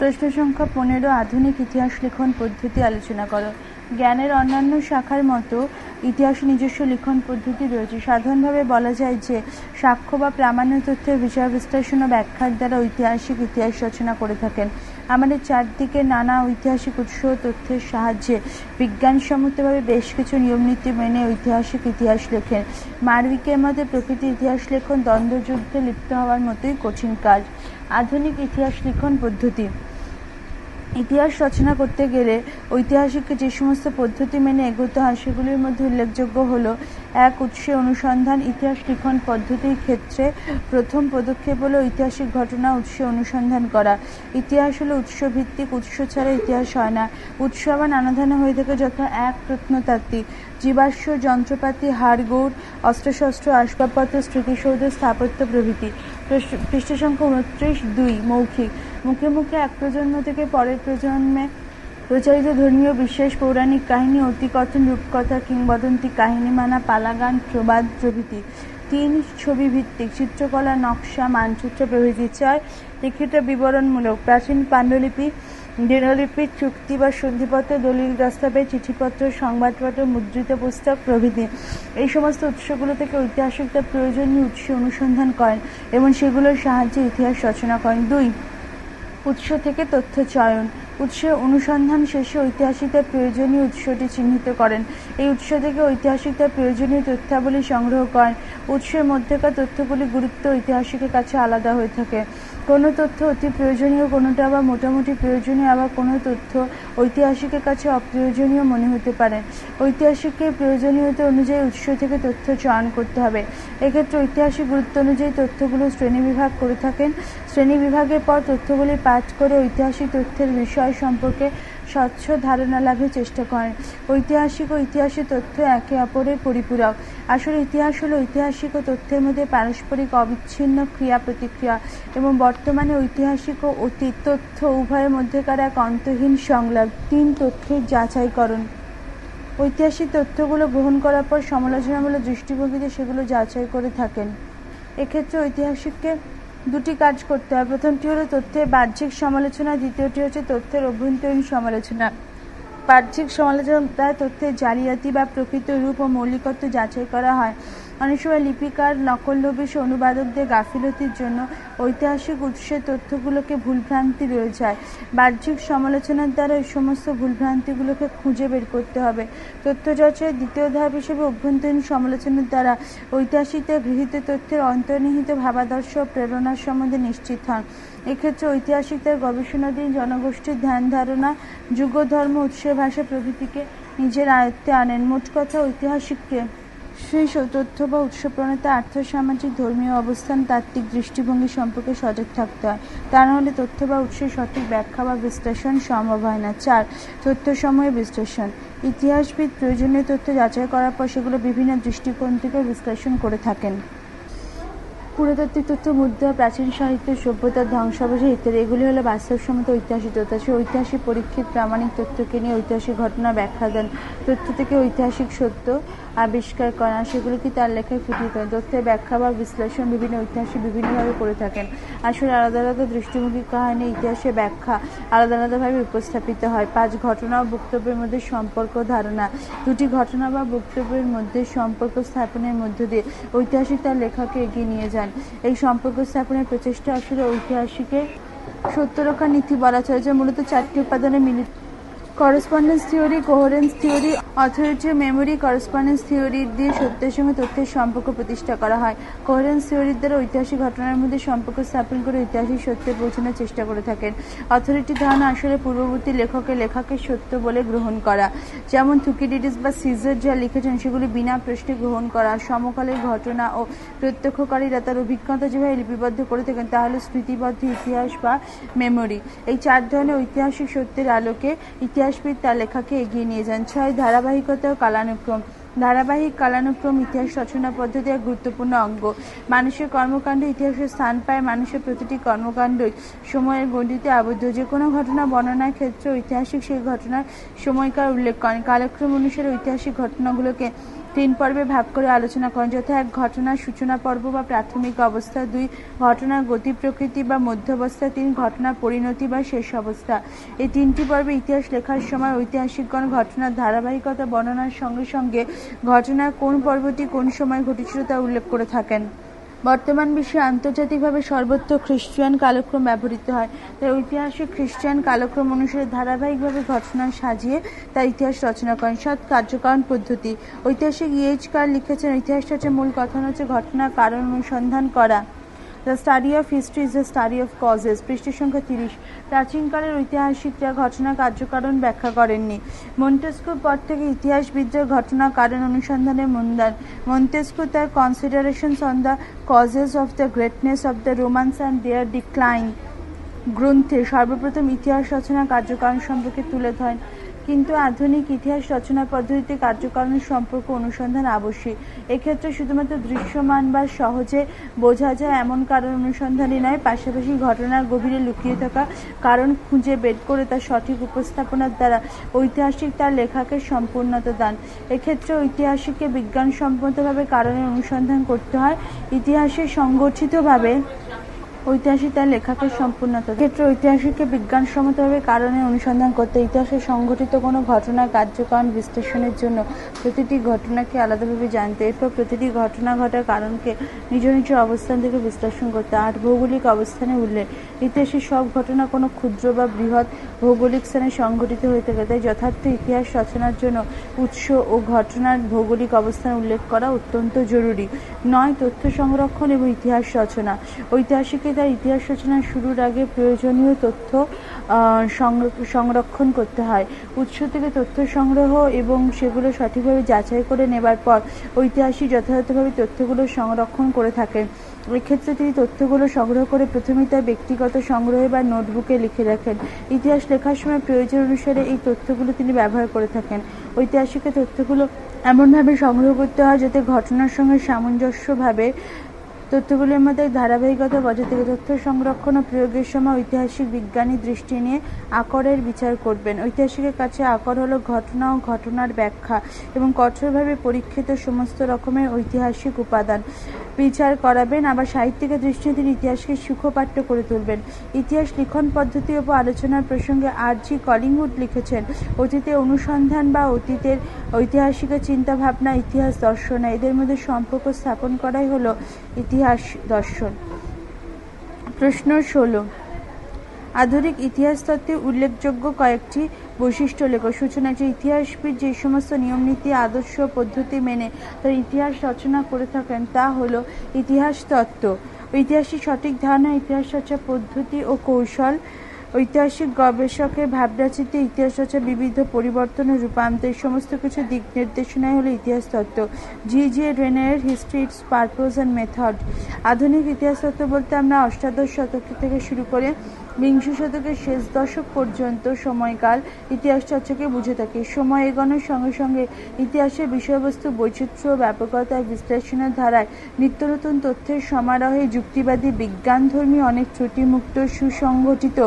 প্রশ্ন সংখ্যা পনেরো আধুনিক ইতিহাস লিখন পদ্ধতি আলোচনা করো। জ্ঞানের অন্যান্য শাখার মতো ইতিহাসে নিজস্ব লিখন পদ্ধতি রয়েছে। সাধারণভাবে বলা যায় যে সাক্ষ্য বা প্রামাণ্য তথ্যের বিষয় বিশ্লেষণ ও ব্যাখ্যার দ্বারা ঐতিহাসিক ইতিহাস রচনা করে থাকেন। আমাদের চারদিকে নানা ঐতিহাসিক উৎস তথ্যের সাহায্যে বিজ্ঞানসম্মতভাবে বেশ কিছু নিয়মনীতি মেনে ঐতিহাসিক ইতিহাস লেখেন। মার্ভিকের মধ্যে প্রকৃতি ইতিহাস লেখন দ্বন্দ্বযুদ্ধে লিপ্ত হওয়ার মতোই কঠিন কাজ। আধুনিক ইতিহাস লিখন পদ্ধতি ইতিহাস রচনা করতে গেলে ঐতিহাসিককে যে সমস্ত পদ্ধতি মেনে এগোতে হয়, সেগুলির মধ্যে উল্লেখযোগ্য হল, এক, উৎসে অনুসন্ধান, ইতিহাস লিখন পদ্ধতির ক্ষেত্রে প্রথম পদক্ষেপ হলো ঐতিহাসিক ঘটনা উৎসে অনুসন্ধান করা। ইতিহাস হলো উৎসভিত্তিক, উৎস ছাড়া ইতিহাস হয় না। উৎস আবার নানা ধরনের হয়ে থাকে যথা এক প্রত্নতাত্ত্বিক। জীবাশ্ম, যন্ত্রপাতি হাড়গোড় অস্ত্রশস্ত্র, আসবাবপত্র, স্মৃতিসৌধ, স্থাপত্য প্রভৃতি। পৃষ্ঠ সংখ্যা উনত্রিশ দুই, মৌখিক। মুখে মুখে এক প্রজন্ম থেকে পরের প্রজন্মে প্রচারিত ধর্মীয় বিশ্বাস, পৌরাণিক কাহিনী, অতিকথন, রূপকথা কিংবদন্তি কাহিনী মানা পালাগান, প্রবাদ প্রভৃতি। তিন ছবি ভিত্তিক চিত্রকলা, নকশা, মানচিত্র প্রভৃতি চার লিখিত বিবরণমূলক প্রাচীন পাণ্ডুলিপি দিনলিপি চুক্তি বা সন্ধিপত্র দলিল দস্তাবেজ, চিঠিপত্র, সংবাদপত্র, মুদ্রিত পুস্তক প্রভৃতি। এই সমস্ত উৎসগুলো থেকে ঐতিহাসিকদের প্রয়োজনীয় উৎস অনুসন্ধান করেন এবং সেগুলোর সাহায্যে ইতিহাস রচনা করেন। দুই, উৎস থেকে তথ্য চয়ন। উৎসের অনুসন্ধান শেষে ঐতিহাসিকদের প্রয়োজনীয় উৎসটি চিহ্নিত করেন। এই উৎস থেকে ঐতিহাসিকদের প্রয়োজনীয় তথ্যাবলী সংগ্রহ করেন। উৎসের মধ্যেকার তথ্যগুলি গুরুত্ব ঐতিহাসিকের কাছে আলাদা হয়ে থাকে। কোনো তথ্য অতি প্রয়োজনীয়, কোনোটা আবার মোটামুটি প্রয়োজনীয়, আবার কোনো তথ্য ঐতিহাসিকের কাছে অপ্রয়োজনীয় মনে হতে পারে। ঐতিহাসিককে প্রয়োজনীয়তা অনুযায়ী উৎস থেকে তথ্য চয়ন করতে হবে। এক্ষেত্রে ঐতিহাসিক গুরুত্ব অনুযায়ী তথ্যগুলো শ্রেণীবিভাগ করে থাকেন। শ্রেণীবিভাগের পর তথ্যগুলি পাঠ করে ঐতিহাসিক তথ্যের বিষয় সম্পর্কে স্বচ্ছ ধারণা লাভের চেষ্টা করেন। ঐতিহাসিক ও ইতিহাসের তথ্য একে অপরের পরিপূরক। আসলে ইতিহাস হলো ঐতিহাসিক ও তথ্যের মধ্যে পারস্পরিক অবিচ্ছিন্ন ক্রিয়া প্রতিক্রিয়া এবং বর্তমানে ঐতিহাসিক ও অতীত তথ্য উভয়ের মধ্যেকার এক অন্তহীন সংলাপ, তিন তথ্যের যাচাইকরণ। ঐতিহাসিক তথ্যগুলো গ্রহণ করার পর সমালোচনামূলক দৃষ্টিভঙ্গিতে সেগুলো যাচাই করে থাকেন। এক্ষেত্রে ঐতিহাসিককে দুটি কাজ করতে হয়। প্রথমটি হলো তথ্যের বাহ্যিক সমালোচনা, দ্বিতীয়টি হচ্ছে তথ্যের অভ্যন্তরীণ সমালোচনা। বাহ্যিক সমালোচনা তথ্যের জালিয়াতি বা প্রকৃত রূপ ও মৌলিকত্ব যাচাই করা হয়। অনেক সময় লিপিকার নকলনবিশ অনুবাদকদের গাফিলতির জন্য ঐতিহাসিক উৎসের তথ্যগুলোকে ভুলভ্রান্তি রয়ে যায়। বাহ্যিক সমালোচনার দ্বারা এই সমস্ত ভুলভ্রান্তিগুলোকে খুঁজে বের করতে হবে। তথ্য চর্চার দ্বিতীয় ধাপ হিসেবে অভ্যন্তরীণ সমালোচনার দ্বারা ঐতিহাসিকদের গৃহীত তথ্যের অন্তর্নিহিত ভাবাদর্শ ও প্রেরণার সম্বন্ধে নিশ্চিত হন। এক্ষেত্রে ঐতিহাসিকদের গবেষণাধীন জনগোষ্ঠীর ধ্যান ধারণা যুগ ধর্ম উৎসের ভাষা প্রভৃতিকে নিজের আয়ত্তে আনেন। মোট কথা, ঐতিহাসিককে সেই তথ্য বা উৎস প্রণেতা আর্থসামাজিক ধর্মীয় অবস্থান, তাত্ত্বিক দৃষ্টিভঙ্গি সম্পর্কে সজাগ থাকতে হয়। তা নাহলে তথ্য বা উৎসের সঠিক ব্যাখ্যা বা বিশ্লেষণ সম্ভব হয় না। চার তথ্যসমূহের বিশ্লেষণ। ইতিহাসবিদ প্রয়োজনীয় তথ্য যাচাই করার পর সেগুলো বিভিন্ন দৃষ্টিকোণ থেকে বিশ্লেষণ করে থাকেন। পুরাতাত্ত্বিক তথ্য, মুদ্রা, প্রাচীন সাহিত্য সভ্যতার ধ্বংসাবশেষ ইত্যাদি, এগুলি হলো বাস্তবসম্মত ঐতিহাসিক তথ্য। আছে ঐতিহাসিক পরীক্ষিত প্রামাণিক তথ্যকে নিয়ে ঐতিহাসিক ঘটনা ব্যাখ্যা দেন। তথ্য থেকে ঐতিহাসিক সত্য আবিষ্কার করা, সেগুলিকে তার লেখায় ফুটিয়ে তোলেন। তথ্যের ব্যাখ্যা বা বিশ্লেষণ বিভিন্ন ঐতিহাসিক বিভিন্নভাবে করে থাকেন। আসলে আলাদা আলাদা দৃষ্টিভঙ্গি কাহিনী, ইতিহাসের ব্যাখ্যা আলাদা আলাদাভাবে উপস্থাপিত হয়। পাঁচ ঘটনা ও বক্তব্যের মধ্যে সম্পর্ক ধারণা। দুটি ঘটনা বা বক্তব্যের মধ্যে সম্পর্ক স্থাপনের মধ্য দিয়ে ঐতিহাসিক তার লেখাকে এগিয়ে নিয়ে যান। এই সম্পর্ক স্থাপনের প্রচেষ্টা আসলে ঐতিহাসিকের সত্যরক্ষা নীতি বলা চলে, যে মূলত চারটি উপাদানে মিলিত correspondence theory coherence theory authority memory correspondence theory দিয়ে সত্যের সঙ্গে তথ্যের সম্পর্ক প্রতিষ্ঠা করা হয়। কোহারেন্স থিওরির দ্বারা ঐতিহাসিক ঘটনার মধ্যে সম্পর্ক স্থাপন করে ঐতিহাসিক সত্যে পৌঁছানোর চেষ্টা করে থাকেন। অথরিটি ধারণা আসলে পূর্ববর্তী লেখকের লেখাকে সত্য বলে গ্রহণ করা। যেমন থুকিডিডিস বা সিজার যা লিখেছেন, সেগুলি বিনা প্রশ্নে গ্রহণ করা। সমকালের ঘটনা ও প্রত্যক্ষকারীরা তার অভিজ্ঞতা যেভাবে লিপিবদ্ধ করে থাকেন, তা হলো স্মৃতিবদ্ধ ইতিহাস বা মেমোরি এই চার ধরনের ঐতিহাসিক সত্যের আলোকে ইতিহাস ইতিহাসবিদ তার লেখাকে এগিয়ে নিয়ে যান ছয় ধারাবাহিকতা ও কালানুক্রম। ধারাবাহিক কালানুক্রম ইতিহাস রচনা পদ্ধতি এক গুরুত্বপূর্ণ অঙ্গ। মানুষের কর্মকাণ্ড ইতিহাসে স্থান পায় মানুষের প্রতিটি কর্মকাণ্ডই। সময়ের গণ্ডিতে আবদ্ধ। যে কোনো ঘটনা বর্ণনার ক্ষেত্রে ঐতিহাসিক সেই ঘটনার সময়কার উল্লেখ করেন। কালক্রম অনুসারে ঐতিহাসিক ঘটনাগুলোকে তিন পর্বে ভাগ করে আলোচনা করেন। যথা এক ঘটনার সূচনা, পর্ব বা প্রাথমিক অবস্থা, দুই ঘটনার গতি, প্রকৃতি বা মধ্যাবস্থা তিন ঘটনার পরিণতি বা শেষ অবস্থা। এই তিনটি পর্বে ইতিহাস লেখার সময় ঐতিহাসিকগণ ঘটনার ধারাবাহিকতা বর্ণনার সঙ্গে সঙ্গে ঘটনার কোন পর্বটি কোন সময় ঘটেছিল তা উল্লেখ করে থাকেন। বর্তমান বিশ্বে আন্তর্জাতিকভাবে সর্বত্র খ্রিস্টান কালক্রম ব্যবহৃত হয়। তাই ঐতিহাসিক খ্রিস্টান কালক্রম অনুসারে ধারাবাহিকভাবে ঘটনা সাজিয়ে তার ইতিহাস রচনা করেন। সৎ কার্যকরণ পদ্ধতি। ঐতিহাসিক ইএইচ কার লিখেছেন। ইতিহাসটা হচ্ছে মূল কথা হচ্ছে ঘটনা, কারণ, অনুসন্ধান, করা। The study of history is the study of causes পৃষ্ঠের সংখ্যা তিরিশ। প্রাচীনকালের ঐতিহাসিকরা ঘটনা কার্যকারণ ব্যাখ্যা করেননি। মন্টেস্কুর পর থেকে ইতিহাসবিদরা ঘটনা কারণ অনুসন্ধানে মন দেন মন্টেস্কু তার considerations on the causes of the greatness of the Romans and their decline গ্রন্থে সর্বপ্রথম ইতিহাস রচনা কার্যকারণ সম্পর্কে তুলে ধরেন। কিন্তু আধুনিক ইতিহাস রচনা পদ্ধতিতে কার্যকারণের সম্পর্ক অনুসন্ধান আবশ্যিক। এক্ষেত্রে শুধুমাত্র দৃশ্যমান বা সহজে বোঝা যায় এমন কারণ অনুসন্ধানই নয়, পাশাপাশি ঘটনার গভীরে লুকিয়ে থাকা কারণ খুঁজে বের করে তার সঠিক উপস্থাপনার দ্বারা ঐতিহাসিক তার লেখাকে সম্পূর্ণতা দান। এক্ষেত্রে ঐতিহাসিককে বিজ্ঞানসম্মতভাবে কারণের অনুসন্ধান করতে হয়। ইতিহাসে সংগঠিতভাবে ঐতিহাসিক তার লেখাকে সম্পূর্ণতা। ক্ষেত্রে ঐতিহাসিককে বিজ্ঞানসম্মতভাবে কারণে অনুসন্ধান করতে ইতিহাসে সংঘটিত কোনো ঘটনার কার্যকারণ বিশ্লেষণের জন্য প্রতিটি ঘটনাকে আলাদাভাবে জানতে, এরপর প্রতিটি ঘটনা ঘটার কারণকে নিজ নিজ অবস্থান থেকে বিশ্লেষণ করতে। আট ভৌগোলিক অবস্থানে উল্লেখ ইতিহাসের সব ঘটনা কোনো ক্ষুদ্র বা বৃহৎ ভৌগোলিক স্থানে সংঘটিত হয়ে থাকে, তাই যথার্থ ইতিহাস রচনার জন্য উৎস ও ঘটনার ভৌগোলিক অবস্থান উল্লেখ করা অত্যন্ত জরুরি। নয়, তথ্য সংরক্ষণ এবং ইতিহাস রচনা। ঐতিহাসিককে তার ইতিহাস রচনা শুরুর আগে প্রয়োজনীয় তথ্য সংরক্ষণ করতে হয়। উৎস থেকে তথ্য সংগ্রহ এবং সেগুলো সঠিকভাবে যাচাই করে নেবার পর ঐতিহাসিক যথাযথভাবে তথ্যগুলো সংরক্ষণ করে থাকেন। এক্ষেত্রে তিনি তথ্যগুলো সংগ্রহ করে প্রথমেই তার ব্যক্তিগত সংগ্রহে বা নোটবুকে লিখে রাখেন। ইতিহাস লেখার সময় প্রয়োজন অনুসারে এই তথ্যগুলো তিনি ব্যবহার করে থাকেন। ঐতিহাসিকের তথ্যগুলো এমনভাবে সংগ্রহ করতে হয় যাতে ঘটনার সঙ্গে সামঞ্জস্যভাবে তথ্যগুলির মধ্যে ধারাবাহিকতা বজায় থেকে তথ্য সংরক্ষণ ও প্রয়োগের সময় ঐতিহাসিক বিজ্ঞানী দৃষ্টি নিয়ে আকরের বিচার করবেন। ঐতিহাসিকের কাছে আকর হলো ঘটনা ও ঘটনার ব্যাখ্যা এবং কঠোরভাবে পরীক্ষিত সমস্ত রকমের ঐতিহাসিক উপাদান। বিচার করাবেন, আবার সাহিত্যিকের দৃষ্টিতে তিনি ইতিহাসকে সুখপাঠ্য করে তুলবেন। ইতিহাস লিখন পদ্ধতি উপর আলোচনার প্রসঙ্গে আর জি কলিংউড লিখেছেন অতীতে অনুসন্ধান বা অতীতের ঐতিহাসিকের চিন্তাভাবনা ইতিহাস দর্শন, এদের মধ্যে সম্পর্ক স্থাপন করাই হলো ইতিহাস দর্শন। প্রশ্ন ষোলো আধুনিক ইতিহাস তত্ত্বে উল্লেখযোগ্য কয়েকটি বৈশিষ্ট্য লেখ। সূচনা যে ইতিহাসবিদ যে সমস্ত নিয়মনীতি, আদর্শ পদ্ধতি মেনে তার ইতিহাস রচনা করে থাকেন তা হলো ইতিহাস তত্ত্ব। ঐতিহাসিক সঠিক ধারণা, ইতিহাস চর্চা পদ্ধতি ও কৌশল, ঐতিহাসিক গবেষকের ভাবনাচিত্রে ইতিহাস চর্চা বিবিধ পরিবর্তন ও রূপান্তর, সমস্ত কিছু দিক নির্দেশনাই হলো ইতিহাস তত্ত্ব। G J রেনের history, its purpose and method. আধুনিক ইতিহাস তত্ত্ব বলতে আমরা অষ্টাদশ শতক থেকে শুরু করে বিংশ শতকের শেষ দশক পর্যন্ত সময়কাল ইতিহাস চর্চাকে বুঝে থাকি। সময় এগোনোর সঙ্গে সঙ্গে ইতিহাসের বিষয়বস্তু, বৈচিত্র্য ব্যাপকতা বিশ্লেষণের ধারায় নিত্য নতুন তথ্যের সমারোহে যুক্তিবাদী, বিজ্ঞানধর্মী, অনেক ত্রুটিমুক্ত, সুসংগঠিত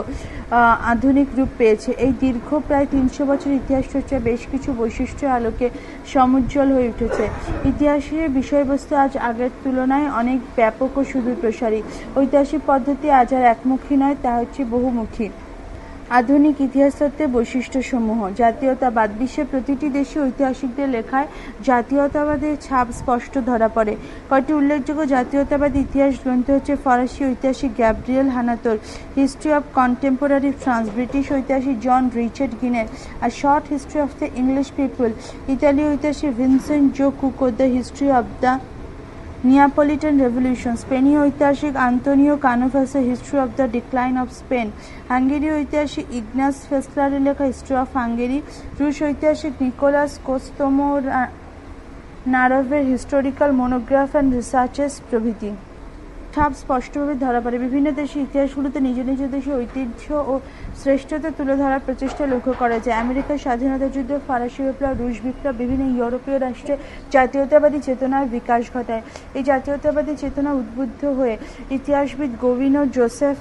আধুনিক রূপ পেয়েছে। এই দীর্ঘ প্রায় তিনশো বছর ইতিহাস চর্চা বেশ কিছু বৈশিষ্ট্যের আলোকে সমুজ্জ্বল হয়ে উঠেছে। ইতিহাসের বিষয়বস্তু আজ আগের তুলনায় অনেক ব্যাপক ও সুদূর প্রসারী ঐতিহাসিক পদ্ধতি আজ আর একমুখী নয় তা হচ্ছে বহুমুখী। আধুনিক ইতিহাস তত্ত্বের বৈশিষ্ট্যসমূহ। জাতীয়তাবাদ। বিশ্বের প্রতিটি দেশে ঐতিহাসিকদের লেখায় জাতীয়তাবাদের ছাপ স্পষ্ট ধরা পড়ে। কয়েকটি উল্লেখযোগ্য জাতীয়তাবাদী ইতিহাস গ্রন্থ হচ্ছে ফরাসি ঐতিহাসিক Gabriel Hanotaux, history of contemporary France, British ঐতিহাসিক জন রিচার্ড গিনের আর short history of the English people. ইতালীয় ঐতিহাসিক Vincent Jo Cuoco, the history of the Neapolitan revolution স্পেনীয় ঐতিহাসিক Antonio কানোভাসের history of the decline of Spain হাঙ্গেরীয় ঐতিহাসিক Ignaz ফেসলারের লেখা history of Hungary রুশ ঐতিহাসিক নিকোলাস কোস্তোমো নারভের হিস্টোরিক্যাল মনোগ্রাফ অ্যান্ড রিসার্চেস প্রভৃতি ছাপ স্পষ্টভাবে ধরা পড়ে। বিভিন্ন দেশের ইতিহাসগুলোতে নিজ নিজ দেশের ঐতিহ্য ও শ্রেষ্ঠতা তুলে ধরার প্রচেষ্টা লক্ষ্য করা যায়। আমেরিকার স্বাধীনতা যুদ্ধ, ফরাসি বিপ্লব, রুশ বিপ্লব, বিভিন্ন ইউরোপীয় রাষ্ট্রে জাতীয়তাবাদী চেতনার বিকাশ ঘটায়। এই জাতীয়তাবাদী চেতনা উদ্বুদ্ধ হয়ে ইতিহাসবিদ গোবিনো জোসেফ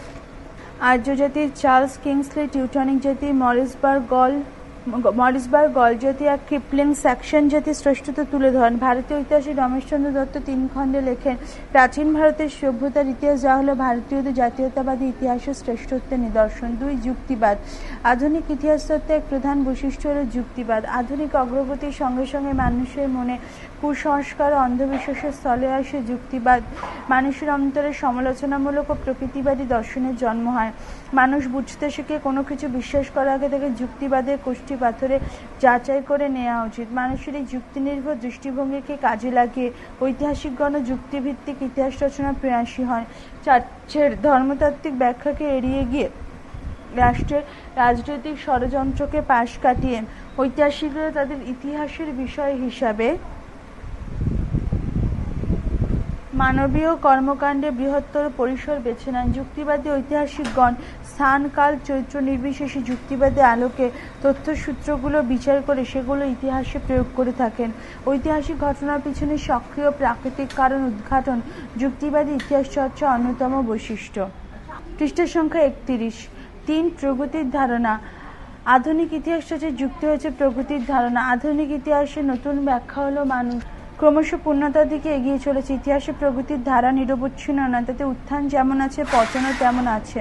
আর্য জাতির চার্লস কিংসলি টিউটনিক জাতি, মরিসবার্গ, গল মরিসবার্গ গলজাতিয়া আর ক্রিপলিং সেকশন জাতি শ্রেষ্ঠত্ব তুলে ধরেন। ভারতীয় ইতিহাসে রমেশচন্দ্র দত্ত তিন খণ্ডে লেখেন, প্রাচীন ভারতের সভ্যতার ইতিহাস যা হলো ভারতীয়দের জাতীয়তাবাদী ইতিহাসের শ্রেষ্ঠত্বের নিদর্শন। দুই যুক্তিবাদ, আধুনিক ইতিহাস তত্ত্বের প্রধান বৈশিষ্ট্য হল যুক্তিবাদ। আধুনিক অগ্রগতির সঙ্গে সঙ্গে মানুষের মনে কুসংস্কার অন্ধবিশ্বাসের স্থলে আসে যুক্তিবাদ। মানুষের অন্তরে সমালোচনামূলক ও প্রকৃতিবাদী দর্শনের জন্ম হয়। মানুষ বুঝতে শিখে কোনো কিছু বিশ্বাস করার আগে তাকে যুক্তিবাদের কোষ্ঠী পাথরে যাচাই করে নেওয়া উচিত। মানুষের এই যুক্তি নির্ভর দৃষ্টিভঙ্গিকে কাজে লাগিয়ে ঐতিহাসিকগণ যুক্তিভিত্তিক ইতিহাস রচনা প্রয়াসী হয়। চার্চের ধর্মতাত্ত্বিক ব্যাখ্যাকে এড়িয়ে গিয়ে রাষ্ট্রের রাজনৈতিক ষড়যন্ত্রকে পাশ কাটিয়ে ঐতিহাসিকরা তাদের ইতিহাসের বিষয় হিসাবে মানবীয় কর্মকাণ্ডে বৃহত্তর পরিসর বেছে নেন। যুক্তিবাদী ঐতিহাসিকগণ স্থান কাল চরিত্র নির্বিশেষে যুক্তিবাদী আলোকে তথ্যসূত্রগুলো বিচার করে সেগুলো ইতিহাসে প্রয়োগ করে থাকেন। ঐতিহাসিক ঘটনার পিছনে সক্রিয় প্রাকৃতিক কারণ উদ্ঘাটন, যুক্তিবাদী ইতিহাস চর্চা অন্যতম বৈশিষ্ট্য। পৃষ্ঠের সংখ্যা একত্রিশ। তিন, প্রগতির ধারণা। আধুনিক ইতিহাস চর্চায় যুক্ত হয়েছে প্রগতির ধারণা। আধুনিক ইতিহাসের নতুন ব্যাখ্যা হলো মানুষ। ক্রমশ পূর্ণতার দিকে এগিয়ে চলেছে। ইতিহাসে প্রগতির ধারা নিরবচ্ছিন্ন না তাতে উত্থান যেমন আছে, পতনও তেমন আছে।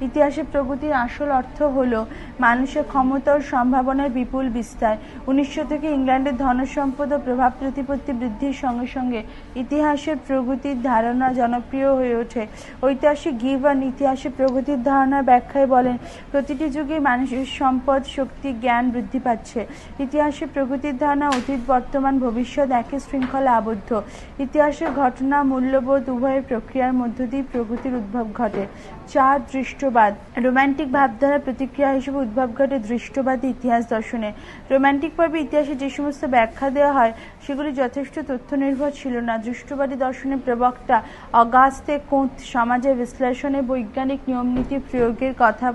ইতিহাসে প্রগতির আসল অর্থ হল মানুষের ক্ষমতা ও সম্ভাবনার বিপুল বিস্তার। উনিশশো থেকে ইংল্যান্ডের ধনসম্পদ ও প্রভাব প্রতিপত্তি বৃদ্ধির সঙ্গে সঙ্গে ইতিহাসের প্রগতির ধারণা জনপ্রিয় হয়ে ওঠে। ঐতিহাসিক গিভান ইতিহাসে প্রগতির ধারণার ব্যাখ্যায় বলেন, প্রতিটি যুগে মানুষের সম্পদ, শক্তি, জ্ঞান বৃদ্ধি পাচ্ছে। ইতিহাসে প্রগতির ধারণা অতীত, বর্তমান, ভবিষ্যৎ একই শৃঙ্খলা আবদ্ধ। ইতিহাসের ঘটনা, মূল্যবোধ উভয়ের প্রক্রিয়ার মধ্য দিয়ে প্রগতির উদ্ভব ঘটে। চার দৃষ্টবাদ রোমান্টিক ভাবধারার প্রতিক্রিয়া হিসেবে উদ্ভব ঘটে দৃষ্টবাদী ইতিহাস দর্শনে। রোমান্টিক পর্বে ইতিহাসে যে সমস্ত ব্যাখ্যা দেওয়া হয়, সেগুলি যথেষ্ট তথ্য নির্ভর ছিল না। দৃষ্টবাদী দর্শনের প্রবক্তা অগাস্তে কোঁত সমাজের বিশ্লেষণে বৈজ্ঞানিক নিয়মনীতি প্রয়োগের কথা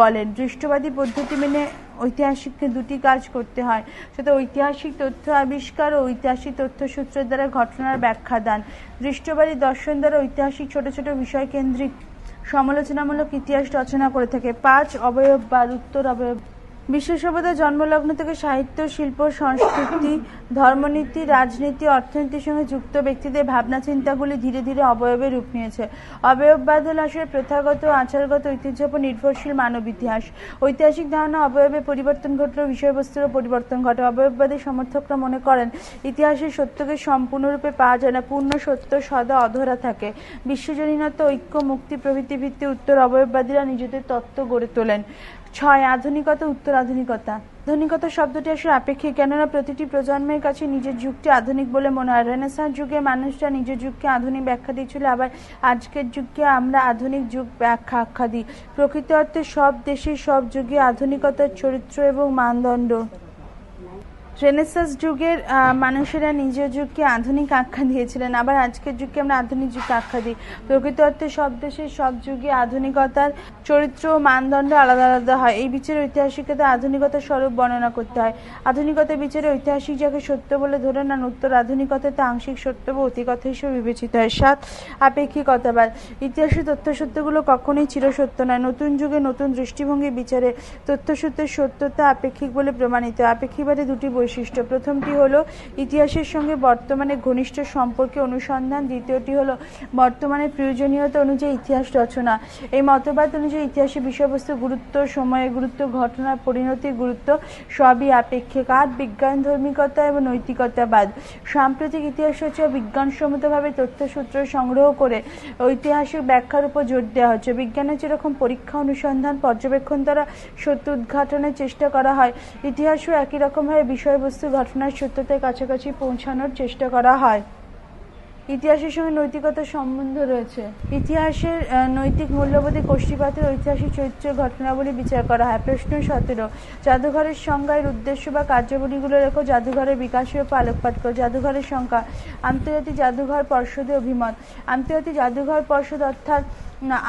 বলেন। দৃষ্টবাদী পদ্ধতি মেনে ঐতিহাসিককে দুটি কাজ করতে হয়। সেটা ঐতিহাসিক তথ্য আবিষ্কার ও ঐতিহাসিক তথ্যসূত্রের দ্বারা ঘটনার ব্যাখ্যা দান। দৃষ্টবাদী দর্শন দ্বারা ঐতিহাসিক ছোট ছোট বিষয় কেন্দ্রিক সমালোচনামূলক ইতিহাস রচনা করে থাকে। পাঁচ অবয়ব বা উত্তর অবয়ব বিশ্ব সভ্যতার জন্মলগ্ন থেকে সাহিত্য, শিল্প, সংস্কৃতি, ধর্মনীতি, রাজনীতি, অর্থনীতির সঙ্গে যুক্ত ব্যক্তিদের ভাবনা চিন্তাগুলি ধীরে ধীরে অবয়বে রূপ নিয়েছে। অবয়ববাদ আসলে প্রথাগত, আচারগত ঐতিহ্য উপর নির্ভরশীল মানব ইতিহাস। ঐতিহাসিক ধারণা অবয়বে পরিবর্তন ঘটলেও বিষয়বস্তুরও পরিবর্তন ঘটে। অবয়ববাদী সমর্থকরা মনে করেন, ইতিহাসের সত্যকে সম্পূর্ণরূপে পাওয়া যায় না, পূর্ণ সত্য সদা অধরা থাকে। বিশ্বজনীনতা, ঐক্য, মুক্তি প্রভৃতি ভিত্তি উত্তর অবয়ববাদীরা নিজেদের তত্ত্ব গড়ে তোলেন। ছয় আধুনিকতা, উত্তর আধুনিকতা। আধুনিকতা শব্দটি আসলে আপেক্ষিক, কেননা প্রতিটি প্রজন্মের কাছে নিজের যুগটি আধুনিক বলে মনে হয়। রেনেসাঁ যুগে মানুষরা নিজের যুগকে আধুনিক ব্যাখ্যা দিয়েছিল আবার আজকের যুগকে আমরা আধুনিক যুগ ব্যাখ্যা আখ্যা দিই। প্রকৃত অর্থে সব দেশে সব যুগে আধুনিকতার চরিত্র এবং মানদণ্ড। রেনেসাস যুগের মানুষেরা নিজের যুগকে আধুনিক আখ্যা দিয়েছিলেন। আবার আজকের যুগকে আমরা আধুনিক যুগকে আখ্যা দিই। প্রকৃত অর্থে সব দেশের সব যুগে আধুনিকতার চরিত্র মানদণ্ড আলাদা আলাদা হয়। এই বিচারে ঐতিহাসিকতা আধুনিকতার স্বরূপ বর্ণনা করতে হয়। আধুনিকতার বিচারে ঐতিহাসিক যাকে সত্য বলে ধরে নেন, উত্তর আধুনিকতা তা আংশিক সত্য বা অতিকথা হিসেবে বিবেচিত হয়। সাত, আপেক্ষিকতাবাদ। ইতিহাসের তথ্যসত্যগুলো কখনোই চিরসত্য নয়। নতুন যুগে নতুন দৃষ্টিভঙ্গি বিচারে তথ্যসত্যের সত্যতা আপেক্ষিক বলে প্রমাণিত আপেক্ষিকবাদে দুটি বৈশিষ্ট্য। প্রথমটি হলো, ইতিহাসের সঙ্গে বর্তমানে ঘনিষ্ঠ সম্পর্কে অনুসন্ধান। দ্বিতীয়টি হলো, বর্তমানে প্রয়োজনীয়তা অনুযায়ী ইতিহাস রচনা। এই মতবাদ অনুযায়ী ইতিহাসের বিষয়বস্তু, গুরুত্ব, সময়ের গুরুত্ব, ঘটনার পরিণতির গুরুত্ব সবই আপেক্ষিক। আর বিজ্ঞান, ধর্মিকতা এবং নৈতিকতাবাদ। সাম্প্রতিক ইতিহাস হচ্ছে বিজ্ঞানসম্মতভাবে তথ্যসূত্র সংগ্রহ করে ঐতিহাসিক ব্যাখ্যার উপর জোর দেওয়া হচ্ছে। বিজ্ঞানের যেরকম পরীক্ষা, অনুসন্ধান, পর্যবেক্ষণ দ্বারা সত্য উদ্ঘাটনের চেষ্টা করা হয়, ইতিহাসও একই রকমভাবে বিষয়বস্তু ঘটনার সত্যতার কাছাকাছি পৌঁছানোর চেষ্টা করা হয়। ইতিহাসের সঙ্গে নৈতিকতার সম্বন্ধ রয়েছে। ইতিহাসের নৈতিক মূল্যবোধে কোষ্ঠীপাতের ঐতিহাসিক চরিত্র ঘটনাবলী বিচার করা হয়। প্রশ্ন সতেরো, জাদুঘরের সংজ্ঞায়ের উদ্দেশ্য বা কার্যাবলীগুলো রেখো। জাদুঘরের বিকাশের উপর আলোকপাত করো। জাদুঘরের সংখ্যা, আন্তর্জাতিক জাদুঘর পর্ষদের অভিমত। আন্তর্জাতিক জাদুঘর পর্ষদ অর্থাৎ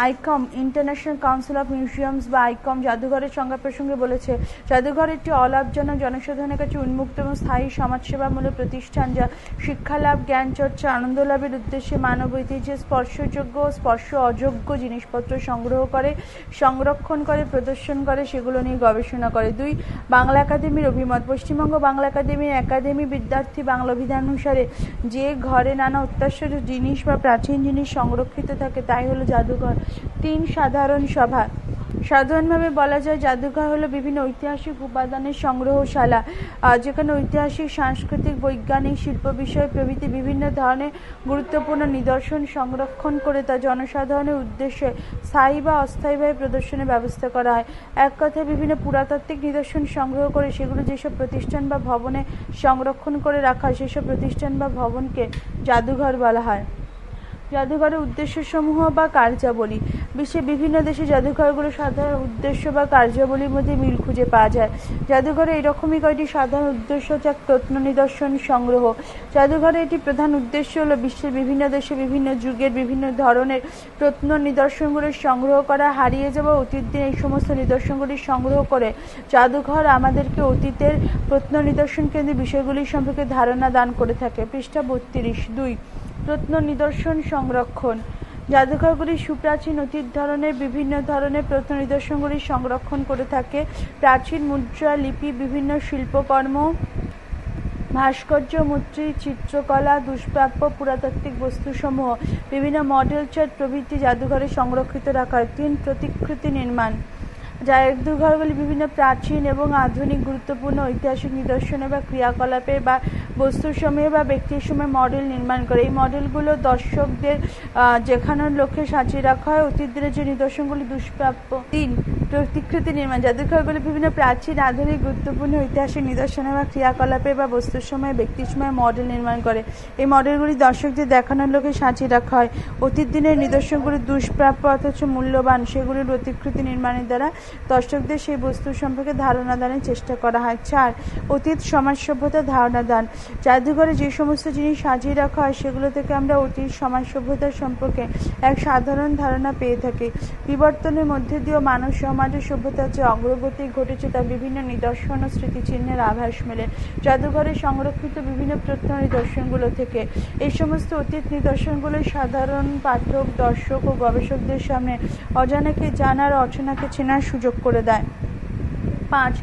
ICOM international council of museums বা আইকম জাদুঘরের সংজ্ঞা প্রসঙ্গে বলেছে, জাদুঘর একটি অলাভজনক জনসাধারণের কাছে উন্মুক্ত এবং স্থায়ী সমাজসেবামূলক প্রতিষ্ঠান যা শিক্ষালাভ, জ্ঞান চর্চা, আনন্দ লাভের উদ্দেশ্যে মানব ঐতিহ্যের স্পর্শযোগ্য স্পর্শ অযোগ্য জিনিসপত্র সংগ্রহ করে, সংরক্ষণ করে, প্রদর্শন করে, সেগুলো নিয়ে গবেষণা করে। দুই, বাংলা একাডেমির অভিমত। পশ্চিমবঙ্গ বাংলা একাডেমির একাডেমি বিদ্যার্থী বাংলা অভিধান অনুসারে যে ঘরে নানা অত্যাশ্চর্য জিনিস বা প্রাচীন জিনিস সংরক্ষিত থাকে, তাই হলো জাদুঘর। তিন সাধারণ সভা। সাধারণভাবে বলা যায়, জাদুঘর হলো বিভিন্ন ঐতিহাসিক উপাদানের সংগ্রহশালা যেখানে ঐতিহাসিক, সাংস্কৃতিক, বৈজ্ঞানিক, শিল্প বিষয়, প্রভৃতি বিভিন্ন ধরনের গুরুত্বপূর্ণ নিদর্শন সংরক্ষণ করে তা জনসাধারণের উদ্দেশ্যে স্থায়ী বা অস্থায়ীভাবে প্রদর্শনের ব্যবস্থা করা হয়। এক কথায় বিভিন্ন পুরাতাত্ত্বিক নিদর্শন সংগ্রহ করে সেগুলো যেসব প্রতিষ্ঠান বা ভবনে সংরক্ষণ করে রাখা হয়, সেসব প্রতিষ্ঠান বা ভবনকে জাদুঘর বলা হয়। জাদুঘরের উদ্দেশ্যসমূহ বা কার্যাবলী। বিশ্বের বিভিন্ন দেশে জাদুঘরগুলো সাধারণ উদ্দেশ্য বা কার্যাবলীর মধ্যে মিল খুঁজে পাওয়া যায়। জাদুঘরে এরকমই কয়েকটি সাধারণ উদ্দেশ্য যা প্রত্ন নিদর্শন, সংগ্রহ। জাদুঘরে এটি প্রধান উদ্দেশ্য হলো বিশ্বের বিভিন্ন দেশে বিভিন্ন যুগের বিভিন্ন ধরনের প্রত্ন নিদর্শনগুলো সংগ্রহ করা, হারিয়ে যাওয়া অতীত দিন এই সমস্ত নিদর্শনগুলি সংগ্রহ করে জাদুঘর আমাদেরকে অতীতের প্রত্ন নিদর্শন কেন্দ্রের বিষয়গুলি সম্পর্কে ধারণা দান করে থাকে। পৃষ্ঠা বত্রিশ দুই। প্রত্ন নিদর্শন সংরক্ষণ। জাদুঘরগুলি সুপ্রাচীন অতীত ধরনের, বিভিন্ন ধরনের প্রত্ন নিদর্শনগুলি সংরক্ষণ করে থাকে। প্রাচীন মুদ্রা লিপি, বিভিন্ন শিল্পকর্ম, ভাস্কর্য, মূর্তি, চিত্রকলা, দুষ্প্রাপ্য, পুরাতাত্ত্বিক বস্তুসমূহ, বিভিন্ন মডেল, চার্ট প্রভৃতি জাদুঘরে সংরক্ষিত রাখা হয় তিন প্রতিকৃতি নির্মাণ। জাদুঘরগুলি বিভিন্ন প্রাচীন এবং আধুনিক, গুরুত্বপূর্ণ, ঐতিহাসিক নিদর্শনে বা ক্রিয়াকলাপে বা বস্তুর সময়ে বা ব্যক্তির সময় মডেল নির্মাণ করে। এই মডেলগুলো দর্শকদের যেখানোর লক্ষ্যে সাজিয়ে রাখা হয় অতীত দিনের যে নিদর্শনগুলি দুষ্প্রাপ্য তিন, প্রতিকৃতি নির্মাণ। জাদুঘরগুলি বিভিন্ন প্রাচীন, আধুনিক, গুরুত্বপূর্ণ, ঐতিহাসিক নিদর্শনে বা ক্রিয়াকলাপে বা বস্তুর সময়, ব্যক্তির সময় মডেল নির্মাণ করে। এই মডেলগুলি দর্শকদের দেখানোর লক্ষ্যে সাজিয়ে রাখা হয়। অতীত দিনের নিদর্শনগুলি দুষ্প্রাপ্য অথচ মূল্যবান, সেগুলির প্রতিকৃতি নির্মাণের দ্বারা দর্শকদের সেই বস্তু সম্পর্কে ধারণা দানের চেষ্টা করা হয় চার অতীত সমাজ সভ্যতার ধারণা দান। জাদুঘরে যে সমস্ত জিনিস সাজিয়ে রাখা হয়, সেগুলো থেকে আমরা অতীত সমাজ সভ্যতার সম্পর্কে এক সাধারণ ধারণা পেয়ে থাকি। বিবর্তনের মধ্যে দিয়েও মানব সমাজ ও সভ্যতার যে অগ্রগতি ঘটেছে তা বিভিন্ন নিদর্শন ও স্মৃতিচিহ্নের আভাস মেলে। জাদুঘরে সংরক্ষিত বিভিন্ন প্রত্ন নিদর্শনগুলো থেকে। এই সমস্ত অতীত নিদর্শনগুলো সাধারণ পাঠক, দর্শক ও গবেষকদের সামনে অজানাকে জানার, অচেনাকে চেনার সুযোগ করে দেয় পাঁচ।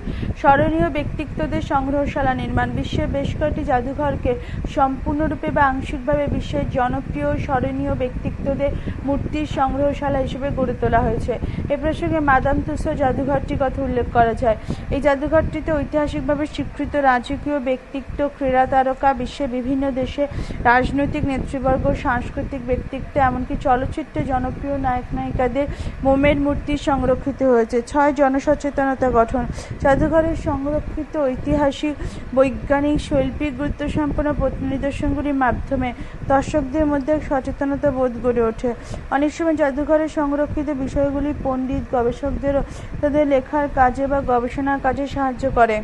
স্মরণীয় ব্যক্তিত্বদের সংগ্রহশালা নির্মাণ বিশ্বের বেশ কয়েকটি জাদুঘরকে সম্পূর্ণরূপে বা আংশিকভাবে বিশ্বের জনপ্রিয় স্মরণীয় ব্যক্তিত্বদের মূর্তির সংগ্রহশালা হিসেবে গড়ে তোলা হয়েছে। এ প্রসঙ্গে মাদাম তুসো জাদুঘরটির কথা উল্লেখ করা যায়। এই জাদুঘরটিতে ঐতিহাসিকভাবে স্বীকৃত রাজকীয় ব্যক্তিত্ব, ক্রীড়া তারকা, বিশ্বের বিভিন্ন দেশে রাজনৈতিক নেতৃবর্গ, সাংস্কৃতিক ব্যক্তিত্ব, এমনকি চলচ্চিত্রে জনপ্রিয় নায়ক নায়িকাদের মোমের মূর্তি সংরক্ষিত হয়েছে। ছয় জনসচেতনতা গঠন জাদুঘরের সংরক্ষিত ঐতিহাসিক, বৈজ্ঞানিক, শৈল্পিক গুরুত্ব সম্পন্ন নিদর্শনগুলির মাধ্যমে দর্শকদের মধ্যে সচেতনতা বোধ গড়ে ওঠে। অনেক সময় জাদুঘরে সংরক্ষিত বিষয়গুলি পণ্ডিত, গবেষকদেরও তাদের লেখার কাজে বা গবেষণার কাজে সাহায্য করে।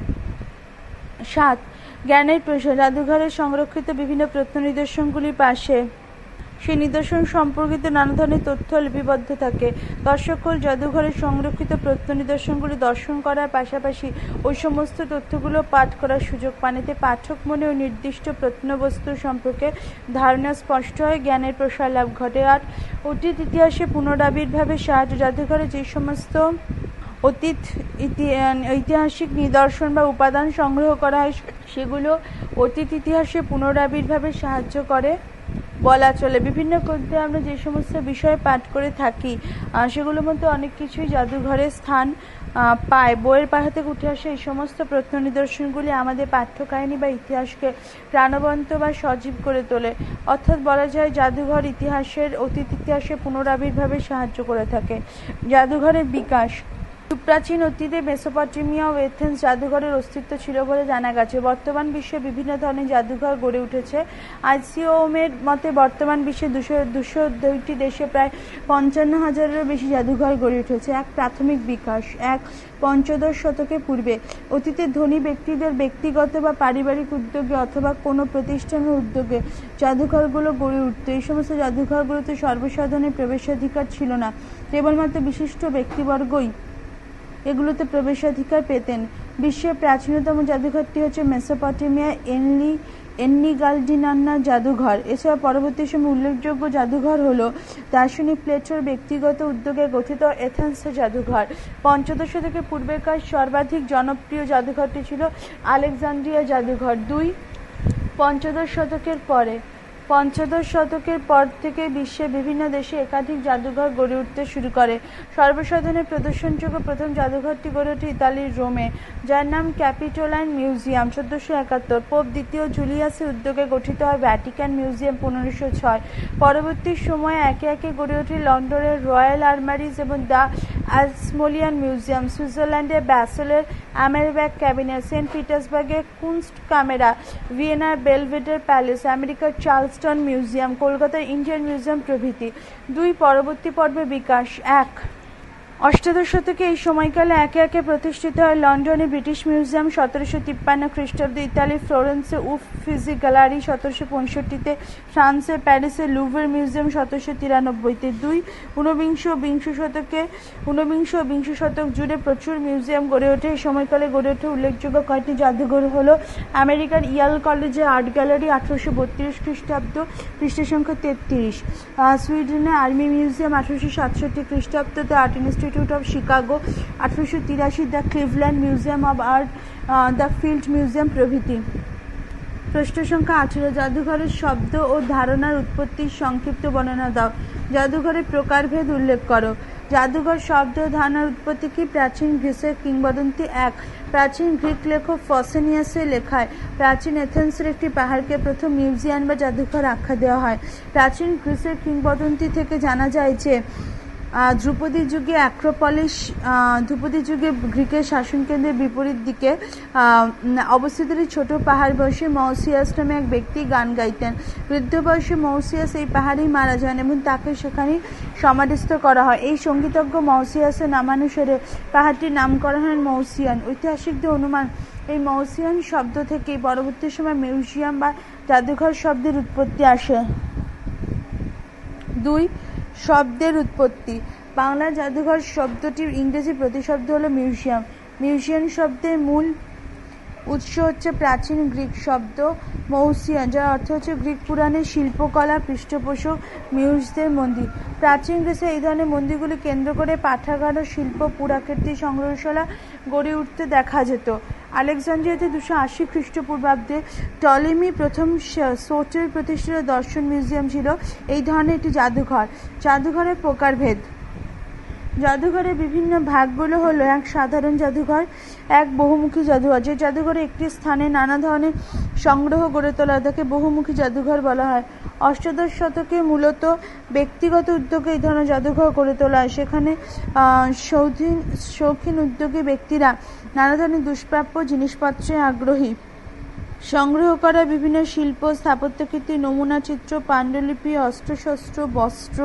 সাত, জ্ঞানের প্রসার। জাদুঘরে সংরক্ষিত বিভিন্ন প্রত্ন নিদর্শনগুলির পাশে সেই নিদর্শন সম্পর্কিত নানা ধরনের তথ্য লিপিবদ্ধ থাকে। দর্শকল জাদুঘরে সংরক্ষিত প্রত্ন নিদর্শনগুলি দর্শন করার পাশাপাশি ওই সমস্ত তথ্যগুলো পাঠ করার সুযোগ পান। এতে পাঠক মনে ও নির্দিষ্ট প্রত্নবস্তু সম্পর্কে ধারণা স্পষ্ট হয়, জ্ঞানের প্রসার লাভ ঘটে। আর অতীত ইতিহাসে পুনরাবির্ভাবের সাহায্য জাদুঘরে যে সমস্ত অতীত ঐতিহাসিক নিদর্শন বা উপাদান সংগ্রহ করা হয়, সেগুলো অতীত ইতিহাসে পুনরাবির্ভাবে সাহায্য করে। বলা চলে। বিভিন্ন গ্রন্থে আমরা যে সমস্ত বিষয় পাঠ করে থাকি সেগুলোর মধ্যে অনেক কিছুই জাদুঘরের স্থান পায়। বইয়ের পাড়া থেকে উঠে আসে এই সমস্ত প্রত্ন নিদর্শনগুলি আমাদের পাঠ্য পাঠ্যকাহিনী বা ইতিহাসকে প্রাণবন্ত বা সজীব করে তোলে। অর্থাৎ বলা যায়, জাদুঘর ইতিহাসের অতীত ইতিহাসে পুনরাবির্ভাবে সাহায্য করে থাকে। জাদুঘরের বিকাশ প্রাচীন অতীতে মেসোপটেমিয়া ও এথেন্স জাদুঘরের অস্তিত্ব ছিল বলে জানা গেছে। বর্তমান বিশ্বে বিভিন্ন ধরনের জাদুঘর গড়ে উঠেছে। আইসিওমের মতে বর্তমান বিশ্বে দুশো দুশো দুইটি দেশে প্রায় পঞ্চান্ন হাজারেরও বেশি জাদুঘর গড়ে উঠেছে। এক প্রাথমিক বিকাশ, এক পঞ্চদশ শতকে পূর্বে। অতীতে ধনী ব্যক্তিদের ব্যক্তিগত বা পারিবারিক উদ্যোগে অথবা কোনো প্রতিষ্ঠানের উদ্যোগে জাদুঘরগুলো গড়ে উঠত। এই সমস্ত জাদুঘরগুলোতে সর্বসাধারণের প্রবেশাধিকার ছিল না। কেবলমাত্র বিশিষ্ট ব্যক্তিবর্গই এগুলোতে প্রবেশাধিকার পেতেন। বিশ্বের প্রাচীনতম জাদুঘরটি হচ্ছে মেসোপটেমিয়া, এনলি, এন্নিগালডিনান্না জাদুঘর। এছাড়া পরবর্তী সময় উল্লেখযোগ্য জাদুঘর হলো দার্শনিক প্লেটোর ব্যক্তিগত উদ্যোগে গঠিত এথেন্স জাদুঘর। পঞ্চদশ শতকের পূর্বেকার সর্বাধিক জনপ্রিয় জাদুঘরটি ছিল আলেকজান্ড্রিয়া জাদুঘর দুই পঞ্চদশ শতকের পরে। পঞ্চদশ শতকের পর থেকে বিশ্বের বিভিন্ন দেশে একাধিক জাদুঘর গড়ে উঠতে শুরু করে। সর্বসাধারণের প্রদর্শনযোগ্য প্রথম জাদুঘরটি গড়ে ওঠে ইতালির রোমে, যার নাম ক্যাপিটোলাইন মিউজিয়াম চোদ্দশো একাত্তর। পোপ দ্বিতীয় জুলিয়াসের উদ্যোগে গঠিত হয় ভ্যাটিকান মিউজিয়াম পনেরোশো ছয়। পরবর্তী সময়ে একে একে গড়ে ওঠে লন্ডনের রয়্যাল আর্মারিজ এবং দ্য অ্যাসমোলিয়ান মিউজিয়াম সুইজারল্যান্ডের ব্যাসেলের অ্যামেরব্যাক ক্যাবিনেট, সেন্ট পিটার্সবার্গের কুনস্ট ক্যামেরা, ভিয়েনার বেলভেডার প্যালেস, আমেরিকার চার্লস্টন মিউজিয়াম কলকাতার ইন্ডিয়ান মিউজিয়াম প্রভৃতি। দুই পরবর্তী পর্বে বিকাশ এক। অষ্টাদশ শতকে এই সময়কালে একে একে প্রতিষ্ঠিত হয় লন্ডনে ব্রিটিশ মিউজিয়াম সতেরোশো তিপ্পান্ন খ্রিস্টাব্দে ইতালি, ফ্লোরেন্সে উফ ফিজি গ্যালারি সতেরোশো পঁয়ষট্টিতে, ফ্রান্সে প্যারিসে লুভার মিউজিয়াম সতেরোশো তিরানব্বইতে, দুই ঊনবিংশ বিংশ শতকে, ঊনবিংশ বিংশ শতক জুড়ে প্রচুর মিউজিয়াম গড়ে ওঠে। এই সময়কালে গড়ে ওঠে উল্লেখযোগ্য কয়েকটি জাদুঘর হলো আমেরিকার ইয়াল কলেজে আর্ট গ্যালারি আঠারোশো বত্রিশ খ্রিস্টাব্দ পৃষ্ঠ সংখ্যা তেত্রিশ সুইডেনে আর্মি মিউজিয়াম আঠারোশো সাতষট্টি খ্রিস্টাব্দতে আর্ট ইনস্টিটিউট অফ শিকাগো আঠারোশো তিরাশি, the Cleveland museum of art the field museum প্রভৃতি। প্রশ্ন সংখ্যা আঠেরো, জাদুঘরের শব্দ ও ধারণার উৎপত্তির সংক্ষিপ্ত বর্ণনা দাও। জাদুঘরের প্রকারভেদ উল্লেখ করো। জাদুঘর শব্দ ধারণার উৎপত্তি কি? প্রাচীন গ্রিসের কিংবদন্তি এক। প্রাচীন গ্রিক লেখক ফসেনিয়াসের লেখায়, প্রাচীন এথেন্সের একটি পাহাড়কে প্রথম মিউজিয়াম বা জাদুঘর আখ্যা দেওয়া হয়। প্রাচীন গ্রিসের কিংবদন্তি থেকে জানা যায় যে ধ্রুপদী যুগে অ্যাক্রোপলিস ধ্রুপদী যুগে গ্রিকের শাসনকেন্দ্রের বিপরীত দিকে অবস্থিত একটি ছোট পাহাড় বয়সে মৌসিয়াস নামে এক ব্যক্তি গান গাইতেন। বৃদ্ধ বয়সে মৌসিয়াস এই পাহাড়েই মারা যান এবং তাকে সেখানে সমাধিস্থ করা হয়। এই সঙ্গীতজ্ঞ মৌসিয়াসের নামানুসারে পাহাড়টির নামকরণ হয় মৌসিয়ান ঐতিহাসিকদের অনুমান, এই মৌসিয়ান শব্দ থেকেই পরবর্তী সময় মিউজিয়াম বা জাদুঘর শব্দের উৎপত্তি আসে। দুই শব্দের উৎপত্তি। বাংলা জাদুঘর শব্দটির ইংরেজি প্রতিশব্দ হলো মিউজিয়াম। মিউজিয়াম শব্দের মূল উৎস হচ্ছে প্রাচীন গ্রিক শব্দ, মৌসিয়ান, যার অর্থ হচ্ছে গ্রিক পুরাণের শিল্পকলা, পৃষ্ঠপোষক, মিউজদের মন্দির। প্রাচীন গ্রিসে এই ধরনের মন্দিরগুলি কেন্দ্র করে পাঠাগার ও শিল্প পুরাকীর্তি সংগ্রহশালা গড়ে উঠতে দেখা যেত। আলেকজান্ড্রিয়াতে দুশো আশি খ্রিস্টপূর্বাব্দে টলেমি প্রথম সোটের প্রতিষ্ঠিত দর্শন মিউজিয়াম ছিল এই ধরনের একটি জাদুঘর। জাদুঘরের প্রকারভেদ। জাদুঘরের বিভিন্ন ভাগগুলো হলো এক সাধারণ জাদুঘর, এক বহুমুখী জাদুঘর। যে জাদুঘরে একটি স্থানে নানা ধরনের সংগ্রহ গড়ে তোলা, তাকে বহুমুখী জাদুঘর বলা হয়। অষ্টাদশ শতকে মূলত ব্যক্তিগত উদ্যোগে এই ধরনের জাদুঘর গড়ে তোলা হয়। সেখানে শৌখিন শৌখিন উদ্যোগী ব্যক্তিরা নানা ধরনের দুষ্প্রাপ্য জিনিসপত্রে আগ্রহী। সংগ্রহ করা বিভিন্ন শিল্প, স্থাপত্যকৃতি, নমুনা চিত্র, পাণ্ডুলিপি, অস্ত্রশস্ত্র, বস্ত্র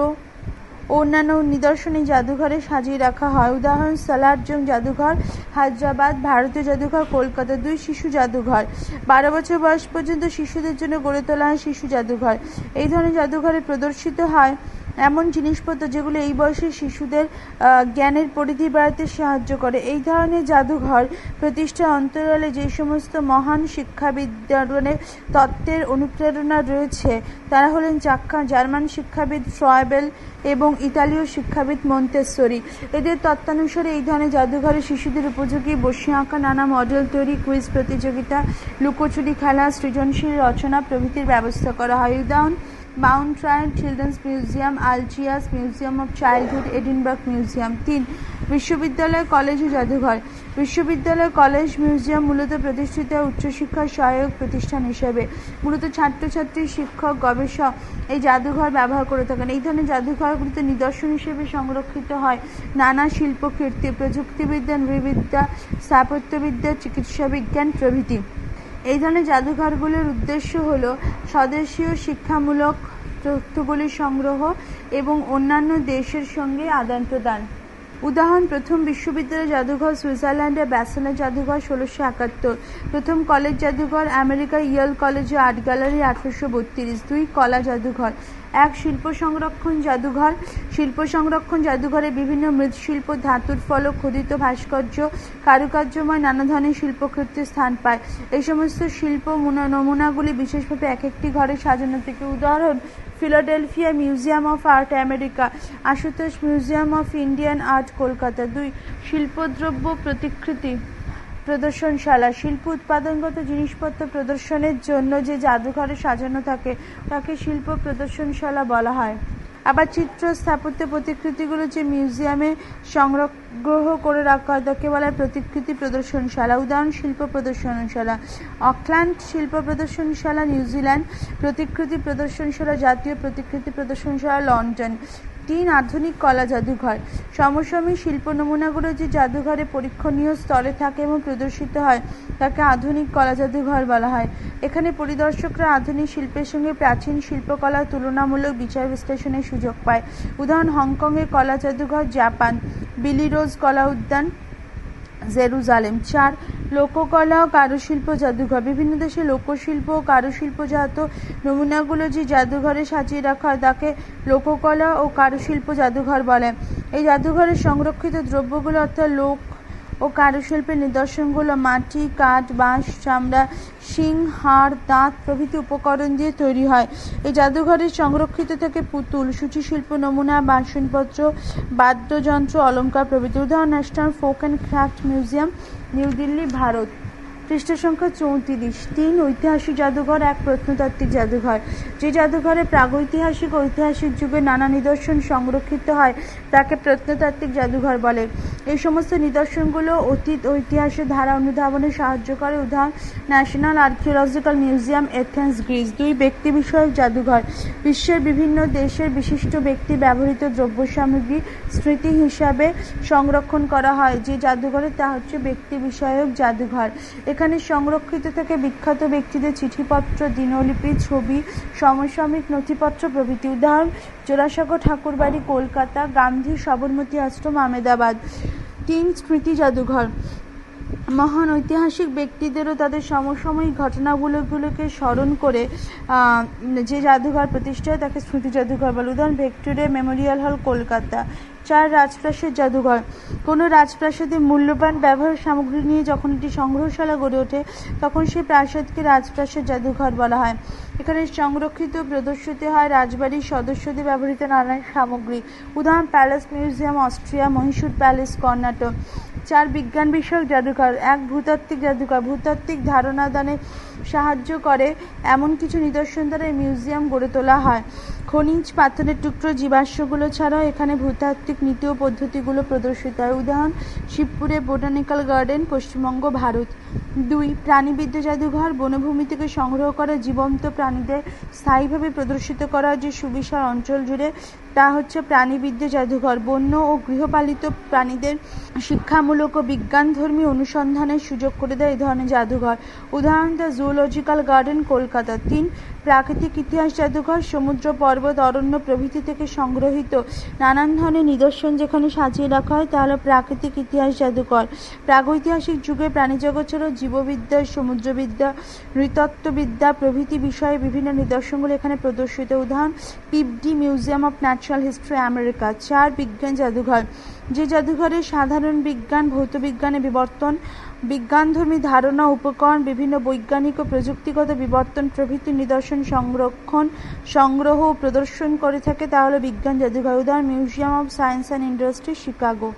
অন্যান্য নিদর্শন জাদুঘরে সাজিয়ে রাখা হয়। উদাহরণ সালারজং জাদুঘর, হায়দ্রাবাদ, ভারতীয় জাদুঘর, কলকাতা দুই শিশু জাদুঘর। বারো বছর বয়স পর্যন্ত শিশুদের জন্য গড়ে তোলা হয় শিশু জাদুঘর। এই ধরনের জাদুঘরে প্রদর্শিত হয় এমন জিনিসপত্র যেগুলো এই বয়সের শিশুদের জ্ঞানের পরিধি বাড়াতে সাহায্য করে। এই ধরনের জাদুঘর প্রতিষ্ঠার অন্তরালে যে সমস্ত মহান শিক্ষাবিদ্যানের তত্ত্বের অনুপ্রেরণা রয়েছে, তারা হলেন চাক্ষা জার্মান শিক্ষাবিদ ফ্রয়েবেল এবং ইতালীয় শিক্ষাবিদ মন্তেশ্বরী। এদের তত্ত্বানুসারে এই ধরনের জাদুঘরে শিশুদের উপযোগী বসে আঁকা নানা মডেল তৈরি, কুইজ প্রতিযোগিতা, লুকোচুরি খেলা, সৃজনশীল রচনা প্রভৃতির ব্যবস্থা করা হয়। উদাহরণ Mount trial children's museum আলজিয়াস museum of childhood Edinburgh museum তিন, বিশ্ববিদ্যালয়, কলেজ ও জাদুঘর। বিশ্ববিদ্যালয়, কলেজ মিউজিয়াম মূলত প্রতিষ্ঠিত উচ্চশিক্ষার সহায়ক প্রতিষ্ঠান হিসেবে। মূলত ছাত্রছাত্রী, শিক্ষক, গবেষক এই জাদুঘর ব্যবহার করে থাকেন। এই ধরনের জাদুঘরগুলিতে নিদর্শন হিসেবে সংরক্ষিত হয়। নানা শিল্পকীর্তি, প্রযুক্তিবিদ্যা, নৃবিদ্যা, স্থাপত্যবিদ্যা চিকিৎসা বিজ্ঞান প্রভৃতি। এই ধরনের জাদুঘরগুলির উদ্দেশ্য হল স্বদেশীয় শিক্ষামূলক তথ্যগুলি সংগ্রহ এবং অন্যান্য দেশের সঙ্গে আদান প্রদান। উদাহরণ, প্রথম বিশ্ববিদ্যালয় জাদুঘর সুইজারল্যান্ডের ব্যাসেলা জাদুঘর ষোলোশো একাত্তর, প্রথম কলেজ জাদুঘর আমেরিকার ইয়েল কলেজে আর্ট গ্যালারি আঠারোশো বত্রিশ, দুই কলা জাদুঘর। এক শিল্প সংরক্ষণ জাদুঘর। শিল্প সংরক্ষণ জাদুঘরে বিভিন্ন মৃৎশিল্প, ধাতুর ফলক খোদিত ভাস্কর্য, কারুকার্যময় নানা ধরনের শিল্পকৃত্যে স্থান পায়। এই সমস্ত শিল্প নমুনাগুলি বিশেষভাবে এক একটি ঘরে সাজানো থেকে উদাহরণ, Philadelphia museum of art America, Ashutosh museum of Indian art Kolkata. দুই, শিল্পদ্রব্য প্রতিকৃতি। প্রদর্শনশালা, শিল্প উৎপাদনগত জিনিসপত্র প্রদর্শনের জন্য যে জাদুঘরে সাজানো থাকে, তাকে শিল্প প্রদর্শনশালা বলা হয়। আবার চিত্র স্থাপত্য প্রতিকৃতিগুলো যে মিউজিয়ামে সংগ্রহ করে রাখা হয়, তাকে বলা হয় প্রতিকৃতি প্রদর্শনশালা, উদাহরণ শিল্প প্রদর্শনশালা, অকল্যান্ড শিল্প প্রদর্শনশালা, নিউজিল্যান্ড প্রতিকৃতি প্রদর্শনশালা, জাতীয় প্রতিকৃতি প্রদর্শনশালা, লন্ডন। তিন আধুনিক কলা জাদুঘর। সমসাময়িক শিল্প নমুনাগুলো যে জাদুঘরে পরীক্ষণীয় স্তরে থাকে এবং প্রদর্শিত হয়, তাকে আধুনিক কলা জাদুঘর বলা হয়। এখানে পরিদর্শকরা আধুনিক শিল্পের সঙ্গে প্রাচীন শিল্পকলার তুলনামূলক বিচার বিশ্লেষণের সুযোগ পায়। উদাহরণ, হংকংয়ের কলা জাদুঘর, জাপান। বিলি রোজ কলা উদ্যান জেরুজালেম। চার, লোককলা ও কারুশিল্প জাদুঘর। বিভিন্ন দেশে লোকশিল্প ও কারুশিল্পজাত নমুনাগুলো যে জাদুঘরে সাজিয়ে রাখা হয়, তাকে লোককলা ও কারুশিল্প জাদুঘর বলে। এই জাদুঘরে সংরক্ষিত দ্রব্যগুলো অর্থাৎ লোক ও কারুশিল্পের নিদর্শনগুলো মাটি, কাঠ, বাঁশ, চামড়া, শিং, হাড়, দাঁত প্রভৃতি উপকরণ দিয়ে তৈরি হয়। এই জাদুঘরে সংরক্ষিত থেকে পুতুল সূচিশিল্প নমুনা, বাসনপত্র, বাদ্যযন্ত্র অলঙ্কার প্রভৃতি। উদাহরণ, national folk and craft museum, New Delhi, Bharat. পৃষ্ঠ সংখ্যা চৌত্রিশ। তিন, ঐতিহাসিক জাদুঘর। এক, প্রত্নতাত্ত্বিক জাদুঘর। যে জাদুঘরে প্রাগৈতিহাসিক ঐতিহাসিক যুগে নানা নিদর্শন সংরক্ষিত হয়, তাকে প্রত্নতাত্ত্বিক জাদুঘর বলে। এই সমস্ত নিদর্শনগুলো অতীত ও ইতিহাসের ধারা অনুধাবনে সাহায্য করে। উদাহরণ, national archaeological museum, Athens, Greece. দুই ব্যক্তি বিষয়ক জাদুঘর। বিশ্বের বিভিন্ন দেশের বিশিষ্ট ব্যক্তি ব্যবহৃত দ্রব্য সামগ্রী স্মৃতি হিসাবে সংরক্ষণ করা হয়। যে জাদুঘরে তা হচ্ছে ব্যক্তি বিষয়ক জাদুঘর। এখানে সংরক্ষিত থেকে বিখ্যাত ব্যক্তিদের চিঠিপত্র, দিনলিপি, ছবি, সমসাময়িক নথিপত্র প্রভৃতি। উদাহরণ জোড়াসাঁকো ঠাকুরবাড়ি, কলকাতা, গান্ধী সবরমতী আশ্রম আমেদাবাদ তিন স্মৃতি জাদুঘর। মহান ঐতিহাসিক ব্যক্তিদেরও তাদের সমসাময়িক ঘটনাগুলোগুলোকে স্মরণ করে যে জাদুঘর প্রতিষ্ঠা হয় তাকে স্মৃতি জাদুঘর বলে। উদাহরণ, ভিক্টোরিয়া মেমোরিয়াল হল কলকাতা। চার রাজপ্রাসাদ জাদুঘর। কোনো রাজপ্রাসাদে মূল্যবান ব্যবহার সামগ্রী নিয়ে যখন একটি সংগ্রহশালা গড়ে ওঠে, তখন সেই প্রাসাদকে রাজপ্রাসাদ জাদুঘর বলা হয়। এখানে সংরক্ষিত প্রদর্শিত হয় রাজবাড়ির সদস্যদের ব্যবহৃত নানান সামগ্রী। উদাহরণ, palace museum, Austria, Mahishur palace, Karnataka. চার বিজ্ঞান বিষয়ক জাদুঘর, এক ভূতাত্ত্বিক জাদুঘর। ভূতাত্ত্বিক ধারণা দানে সাহায্য করে এমন কিছু নিদর্শন দ্বারা এই মিউজিয়াম গড়ে তোলা হয়। খনিজ পাথরের টুকরো জীবাশ্মগুলো ছাড়াও এখানে ভূতাত্ত্বিক নীতি ও পদ্ধতিগুলো প্রদর্শিত হয়। উদাহরণ, শিবপুরে বোটানিক্যাল গার্ডেন, পশ্চিমবঙ্গ, ভারত। দুই, প্রাণীবিদ্যা জাদুঘর, বনভূমি থেকে সংগ্রহ করা জীবন্ত প্রাণীদের স্থায়ীভাবে প্রদর্শিত করা যে সুবিশাল অঞ্চল জুড়ে তা হচ্ছে প্রাণীবিদ্যা জাদুঘর। বন্য ও গৃহপালিত প্রাণীদের শিক্ষামূলক ও বিজ্ঞানধর্মী অনুসন্ধানের সুযোগ করে দেয় এই ধরনের জাদুঘর। উদাহরণ, দ্য জুওলজিক্যাল গার্ডেন, কলকাতা। তিন, প্রাকৃতিক ইতিহাস জাদুঘর, সমুদ্র পর্বত, অরণ্য প্রভৃতি থেকে সংগ্রহিত। নানান ধরনের নিদর্শন যেখানে সাজিয়ে রাখা হয়, তা হলো প্রাকৃতিক ইতিহাস জাদুঘর। প্রাগৈতিহাসিক যুগে প্রাণীজগৎ ছাড়াও জীববিদ্যা, সমুদ্রবিদ্যা, নৃতত্ত্ববিদ্যা প্রভৃতি বিষয়ে বিভিন্ন নিদর্শনগুলো এখানে প্রদর্শিত। উদাহরণ, Peabody museum of natural history America চার বিজ্ঞান জাদুঘর, যে জাদুঘরে সাধারণ বিজ্ঞান ভৌতবিজ্ঞানে বিবর্তন, বিজ্ঞানধর্মী ধারণা, উপকরণ, বিভিন্ন বৈজ্ঞানিক ও প্রযুক্তিগত বিবর্তন, প্রভৃতি নিদর্শন, সংরক্ষণ, সংগ্রহ ও প্রদর্শন করে থাকে তাহলে বিজ্ঞান জাদুঘর, উদাহরণ museum of science and industry Chicago